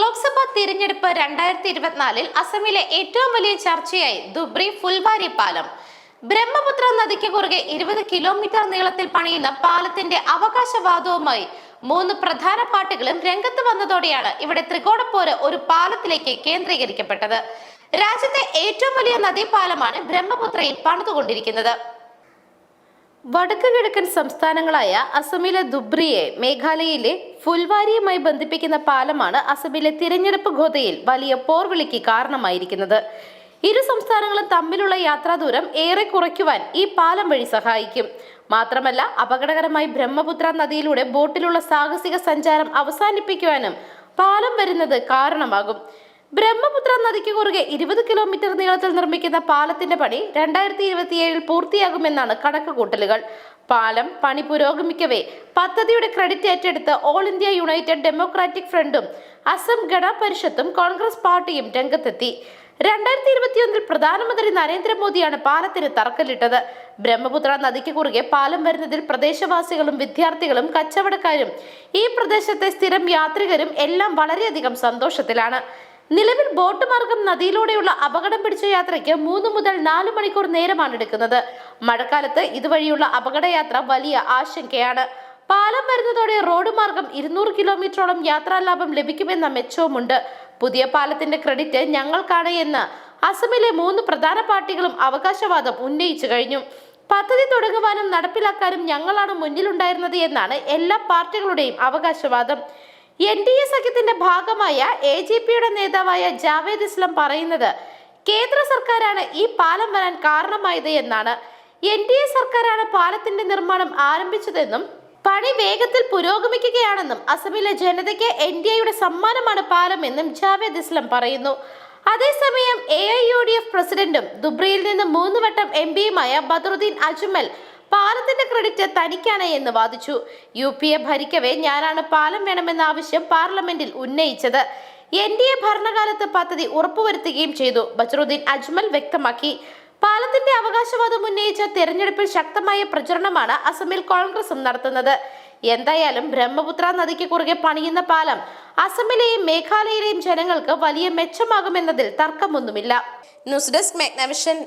ലോക്സഭാ തിരഞ്ഞെടുപ്പ് രണ്ടായിരത്തി ഇരുപത്തിനാലിൽ അസമിലെ ഏറ്റവും വലിയ ചർച്ചയായി ദുബ്രി ഫുൽവാരി പാലം ബ്രഹ്മപുത്ര നദിക്ക് കുറുകെ ഇരുപത് കിലോമീറ്റർ നീളത്തിൽ പണിയുന്ന പാലത്തിന്റെ അവകാശവാദവുമായി മൂന്ന് പ്രധാന പാർട്ടികളും രംഗത്ത് വന്നതോടെയാണ് ഇവിടെ ത്രികോണപ്പോര് ഒരു പാലത്തിലേക്ക് കേന്ദ്രീകരിക്കപ്പെട്ടത്. രാജ്യത്തെ ഏറ്റവും വലിയ നദീപാലമാണ് ബ്രഹ്മപുത്രയിൽ പണിതുകൊണ്ടിരിക്കുന്നത്. വടക്ക് കിഴക്കൻ സംസ്ഥാനങ്ങളായ അസമിലെ ദുബ്രിയെ മേഘാലയയിലെ ഫുൽവാരിയുമായി ബന്ധിപ്പിക്കുന്ന പാലമാണ് അസമിലെ തിരഞ്ഞെടുപ്പ് ഗോതയിൽ വലിയ പോർവിളിക്ക് കാരണമായിരിക്കുന്നത്. ഇരു സംസ്ഥാനങ്ങളും തമ്മിലുള്ള യാത്രാദൂരം ഏറെ കുറയ്ക്കുവാൻ ഈ പാലം വഴി സഹായിക്കും. മാത്രമല്ല അപകടകരമായി ബ്രഹ്മപുത്ര നദിയിലൂടെ ബോട്ടിലുള്ള സാഹസിക സഞ്ചാരം അവസാനിപ്പിക്കുവാനും പാലം വരുന്നത് കാരണമാകും. ബ്രഹ്മപുത്ര നദിക്ക് കുറുകെ ഇരുപത് കിലോമീറ്റർ നീളത്തിൽ നിർമ്മിക്കുന്ന പാലത്തിന്റെ പണി രണ്ടായിരത്തി ഇരുപത്തിയേഴിൽ പൂർത്തിയാകുമെന്നാണ് കണക്ക് കൂട്ടലുകൾ പാലം പണി പുരോഗമിക്കവേ പദ്ധതിയുടെ ക്രെഡിറ്റ് ഏറ്റെടുത്ത് ഓൾ ഇന്ത്യ യുണൈറ്റഡ് ഡെമോക്രാറ്റിക് ഫ്രണ്ടും അസം ഗണ പരിഷത്തും കോൺഗ്രസ് പാർട്ടിയും രംഗത്തെത്തി. രണ്ടായിരത്തി ഇരുപത്തിയൊന്നിൽ പ്രധാനമന്ത്രി നരേന്ദ്രമോദിയാണ് പാലത്തിന് തറക്കല്ലിട്ടത്. ബ്രഹ്മപുത്ര നദിക്ക് കുറുകെ പാലം വരുന്നതിൽ പ്രദേശവാസികളും വിദ്യാർത്ഥികളും കച്ചവടക്കാരും ഈ പ്രദേശത്തെ സ്ഥിരം യാത്രികരും എല്ലാം വളരെയധികം സന്തോഷത്തിലാണ്. നിലവിൽ ബോട്ട് മാർഗം നദിയിലൂടെയുള്ള അപകടം പിടിച്ച യാത്രയ്ക്ക് മൂന്ന് മുതൽ നാല് മണിക്കൂർ നേരമാണ് എടുക്കുന്നത്. മഴക്കാലത്ത് ഇതുവഴിയുള്ള അപകടയാത്ര വലിയ ആശങ്കയാണ്. പാലം വരുന്നതോടെ റോഡ് മാർഗം ഇരുന്നൂറ് കിലോമീറ്ററോളം യാത്രാലാഭം ലഭിക്കുമെന്ന മെച്ചവുമുണ്ട്. പുതിയ പാലത്തിന്റെ ക്രെഡിറ്റ് ഞങ്ങൾക്കാണ് എന്ന് അസമിലെ മൂന്ന് പ്രധാന പാർട്ടികളും അവകാശവാദം ഉന്നയിച്ചു കഴിഞ്ഞു. പദ്ധതി തുടങ്ങുവാനും നടപ്പിലാക്കാനും ഞങ്ങളാണ് മുന്നിലുണ്ടായിരുന്നത് എന്നാണ് എല്ലാ പാർട്ടികളുടെയും അവകാശവാദം. എൻ ഡി എ സഖ്യത്തിന്റെ ഭാഗമായ എ ജി പിയുടെ നേതാവായ ജാവേദ് ഇസ്ലാം പറയുന്നത് കേന്ദ്ര സർക്കാരാണ് ഈ പാലം വരാൻ കാരണമായത് എന്നാണ്. എൻ ഡി എ സർക്കാരാണ് പാലത്തിന്റെ നിർമ്മാണം ആരംഭിച്ചതെന്നും പണി വേഗത്തിൽ പുരോഗമിക്കുകയാണെന്നും അസമിലെ ജനതയ്ക്ക് എൻ ഡി എയുടെ സമ്മാനമാണ് പാലം എന്നും ജാവേദ് ഇസ്ലാം പറയുന്നു. അതേസമയം A I U D F പ്രസിഡന്റും ദുബ്രിയിൽ നിന്ന് മൂന്ന് വട്ടം എം പിയുമായ ബദറുദ്ദീൻ അജ്മൽ പാലത്തിന്റെ ക്രെഡിറ്റ് തനിക്കാണ് എന്ന് വാദിച്ചു. യു പി എ ഭരിക്കവേ ഞാനാണ് പാലം വേണമെന്ന ആവശ്യം പാർലമെന്റിൽ ഉന്നയിച്ചത്. എൻ ഡി എ ഭരണകാലത്ത് പദ്ധതി ഉറപ്പുവരുത്തുകയും ചെയ്തു. ബച്ചറുദ്ദീൻ അജ്മൽ വ്യക്തമാക്കി. പാലത്തിന്റെ അവകാശവാദം ഉന്നയിച്ച തെരഞ്ഞെടുപ്പിൽ ശക്തമായ പ്രചരണമാണ് അസമിൽ കോൺഗ്രസും നടത്തുന്നത്. എന്തായാലും ബ്രഹ്മപുത്ര നദിക്ക് കുറുകെ പണിയുന്ന പാലം അസമിലെയും മേഘാലയയിലെയും ജനങ്ങൾക്ക് വലിയ മെച്ചമാകുമെന്നതിൽ തർക്കമൊന്നുമില്ല. News desk മെഗ്നവിഷൻ.